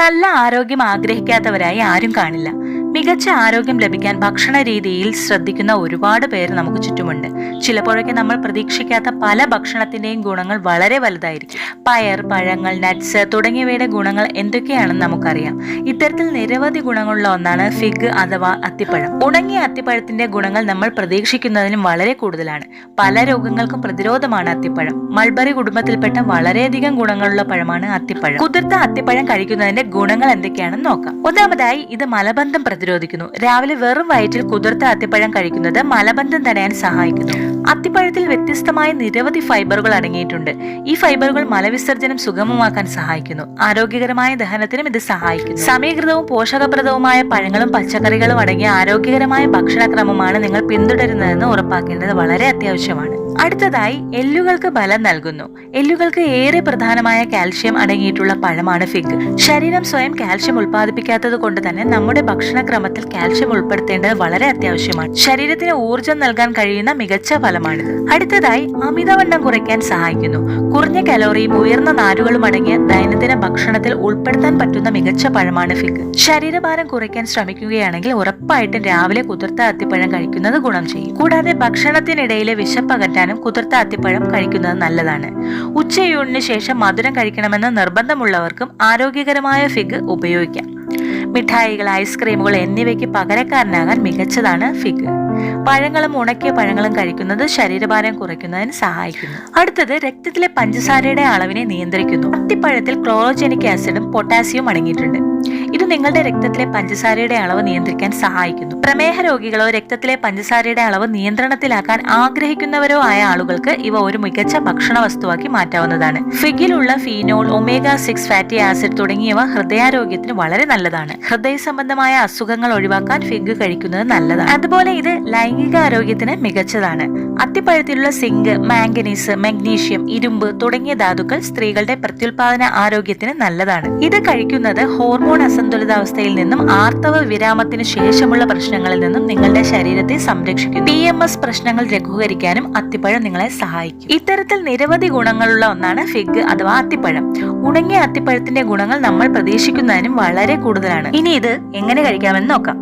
നല്ല ആരോഗ്യം ആഗ്രഹിക്കാത്തവരായി ആരും കാണില്ല. മികച്ച ആരോഗ്യം ലഭിക്കാൻ ഭക്ഷണ രീതിയിൽ ശ്രദ്ധിക്കുന്ന ഒരുപാട് പേര് നമുക്ക് ചുറ്റുമുണ്ട്. ചിലപ്പോഴൊക്കെ നമ്മൾ പ്രതീക്ഷിക്കാത്ത പല ഭക്ഷണത്തിന്റെയും ഗുണങ്ങൾ വളരെ വലുതായിരിക്കും. പയർ പഴങ്ങൾ നട്ട്സ് തുടങ്ങിയവയുടെ ഗുണങ്ങൾ എന്തൊക്കെയാണെന്ന് നമുക്കറിയാം. ഇത്തരത്തിൽ നിരവധി ഗുണങ്ങളുള്ള ഒന്നാണ് ഫിഗ് അഥവാ അത്തിപ്പഴം. ഉണങ്ങിയ അത്തിപ്പഴത്തിന്റെ ഗുണങ്ങൾ നമ്മൾ പ്രതീക്ഷിക്കുന്നതിനും വളരെ കൂടുതലാണ്. പല രോഗങ്ങൾക്കും പ്രതിരോധമാണ് അത്തിപ്പഴം. മൾബറി കുടുംബത്തിൽപ്പെട്ട വളരെയധികം ഗുണങ്ങളുള്ള പഴമാണ് അത്തിപ്പഴം. കുതിർത്ത അത്തിപ്പഴം കഴിക്കുന്നതിന്റെ ഗുണങ്ങൾ എന്തൊക്കെയാണെന്ന് നോക്കാം. ഒന്നാമതായി ഇത് മലബന്ധം പ്രതിരോധിക്കുന്നു രാവിലെ വെറും വയറ്റിൽ കുതിർത്ത അത്തിപ്പഴം കഴിക്കുന്നത് മലബന്ധം തടയാൻ സഹായിക്കുന്നു. അത്തിപ്പഴത്തിൽ വ്യത്യസ്തമായ നിരവധി ഫൈബറുകൾ അടങ്ങിയിട്ടുണ്ട്. ഈ ഫൈബറുകൾ മലവിസർജനം സുഗമമാക്കാൻ സഹായിക്കുന്നു. ആരോഗ്യകരമായ ദഹനത്തിനും ഇത് സഹായിക്കുന്നു. സമീകൃതവും പോഷകപ്രദവുമായ പഴങ്ങളും പച്ചക്കറികളും അടങ്ങിയ ആരോഗ്യകരമായ ഭക്ഷണക്രമമാണ് നിങ്ങൾ പിന്തുടരുന്നതെന്ന് ഉറപ്പാക്കേണ്ടത് വളരെ അത്യാവശ്യമാണ്. അടുത്തതായി എല്ലുകൾക്ക് ബലം നൽകുന്നു. എല്ലുകൾക്ക് ഏറെ പ്രധാനമായ കാൽഷ്യം അടങ്ങിയിട്ടുള്ള പഴമാണ് ഫിഗ്. ശരീരം സ്വയം കാൽഷ്യം ഉൽപ്പാദിപ്പിക്കാത്തത് കൊണ്ട് തന്നെ നമ്മുടെ ഭക്ഷണക്രമത്തിൽ കാൽഷ്യം ഉൾപ്പെടുത്തേണ്ടത് വളരെ അത്യാവശ്യമാണ്. ശരീരത്തിന് ഊർജം നൽകാൻ കഴിയുന്ന മികച്ച ഫലമാണിത്. അടുത്തതായി അമിതവണ്ണം കുറയ്ക്കാൻ സഹായിക്കുന്നു. കുറഞ്ഞ കലോറിയും ഉയർന്ന നാരുകളും അടങ്ങിയ ദൈനംദിന ഭക്ഷണത്തിൽ ഉൾപ്പെടുത്താൻ പറ്റുന്ന മികച്ച പഴമാണ് ഫിഗ്. ശരീരഭാരം കുറയ്ക്കാൻ ശ്രമിക്കുകയാണെങ്കിൽ ഉറപ്പായിട്ടും രാവിലെ കുതിർത്ത അത്തിപ്പഴം കഴിക്കുന്നത് ഗുണം ചെയ്യും. കൂടാതെ ഭക്ഷണത്തിനിടയിലെ വിശപ്പ് അകറ്റാനും കുതിർത്ത അത്തിപ്പഴം കഴിക്കുന്നത് നല്ലതാണ്. ഉച്ചയൂണിന് ശേഷം മധുരം കഴിക്കണമെന്ന് നിർബന്ധമുള്ളവർക്കും ആരോഗ്യകരമായ ഫിഗ് ഉപയോഗിക്കാം. മിഠായികൾ ഐസ്ക്രീമുകൾ എന്നിവയ്ക്ക് പകരക്കാരനാകാൻ മികച്ചതാണ് ഫിഗ്. പഴങ്ങളും ഉണക്കിയ പഴങ്ങളും കഴിക്കുന്നത് ശരീരഭാരം കുറയ്ക്കുന്നതിന് സഹായിക്കുന്നു. അടുത്തത് രക്തത്തിലെ പഞ്ചസാരയുടെ അളവിനെ നിയന്ത്രിക്കുന്നു. അത്തിപ്പഴത്തിൽ ക്ലോറോജനിക് ആസിഡും പൊട്ടാസ്യവും അടങ്ങിയിട്ടുണ്ട്. ഇത് നിങ്ങളുടെ രക്തത്തിലെ പഞ്ചസാരയുടെ അളവ് നിയന്ത്രിക്കാൻ സഹായിക്കുന്നു. പ്രമേഹ രോഗികളോ രക്തത്തിലെ പഞ്ചസാരയുടെ അളവ് നിയന്ത്രണത്തിലാക്കാൻ ആഗ്രഹിക്കുന്നവരോ ആയ ആളുകൾക്ക് ഇവ ഒരു മികച്ച ഭക്ഷണ വസ്തുവാക്കി മാറ്റാവുന്നതാണ്. ഫിഗിലുള്ള phenol omega six fatty acid തുടങ്ങിയവ ഹൃദയാരോഗ്യത്തിന് വളരെ നല്ലതാണ്. ഹൃദയ സംബന്ധമായ അസുഖങ്ങൾ ഒഴിവാക്കാൻ ഫിഗ് കഴിക്കുന്നത് നല്ലതാണ്. അതുപോലെ ഇത് ലൈംഗിക ആരോഗ്യത്തിന് മികച്ചതാണ്. അത്തിപ്പഴത്തിലുള്ള സിങ്ക് മാംഗനീസ് മഗ്നീഷ്യം ഇരുമ്പ് തുടങ്ങിയ ധാതുക്കൾ സ്ത്രീകളുടെ പ്രത്യുൽപാദന ആരോഗ്യത്തിന് നല്ലതാണ്. ഇത് കഴിക്കുന്നത് ഹോർമോൺ അസന്തുലിതാവസ്ഥയിൽ നിന്നും ആർത്തവ വിരാമത്തിന് ശേഷമുള്ള പ്രശ്നങ്ങളിൽ നിന്നും നിങ്ങളുടെ ശരീരത്തെ സംരക്ഷിക്കും പി എം എസ് പ്രശ്നങ്ങൾ ലഘൂകരിക്കാനും അത്തിപ്പഴം നിങ്ങളെ സഹായിക്കും. ഇത്തരത്തിൽ നിരവധി ഗുണങ്ങളുള്ള ഒന്നാണ് ഫിഗ് അഥവാ അത്തിപ്പഴം. ഉണങ്ങിയ അത്തിപ്പഴത്തിന്റെ ഗുണങ്ങൾ നമ്മൾ പ്രതീക്ഷിക്കുന്നതിനും വളരെ കൂടുതലാണ്. ഇനി ഇത് എങ്ങനെ കഴിക്കാമെന്ന് നോക്കാം.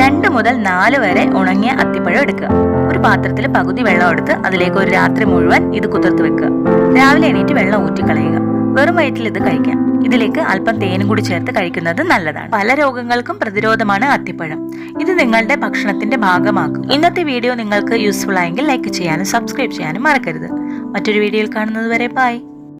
രണ്ട് മുതൽ നാല് വരെ ഉണങ്ങിയ അത്തിപ്പഴം എടുക്കുക. ഒരു പാത്രത്തിൽ പകുതി വെള്ളം എടുത്ത് അതിലേക്ക് ഒരു രാത്രി മുഴുവൻ ഇത് കുതിർത്ത് വെക്കുക. രാവിലെ എണീറ്റ് വെള്ളം ഊറ്റിക്കളയുക. വെറും വയറ്റിൽ ഇത് കഴിക്കാം. ഇതിലേക്ക് അല്പം തേനും കൂടി ചേർത്ത് കഴിക്കുന്നത് നല്ലതാണ്. പല രോഗങ്ങൾക്കും പ്രതിരോധമാണ് അത്തിപ്പഴം. ഇത് നിങ്ങളുടെ ഭക്ഷണത്തിന്റെ ഭാഗമാക്കും. ഇന്നത്തെ വീഡിയോ നിങ്ങൾക്ക് യൂസ്ഫുൾ ആയെങ്കിൽ ലൈക്ക് ചെയ്യാനും സബ്സ്ക്രൈബ് ചെയ്യാനും മറക്കരുത്. മറ്റൊരു വീഡിയോയിൽ കാണുന്നത് വരെ ബൈ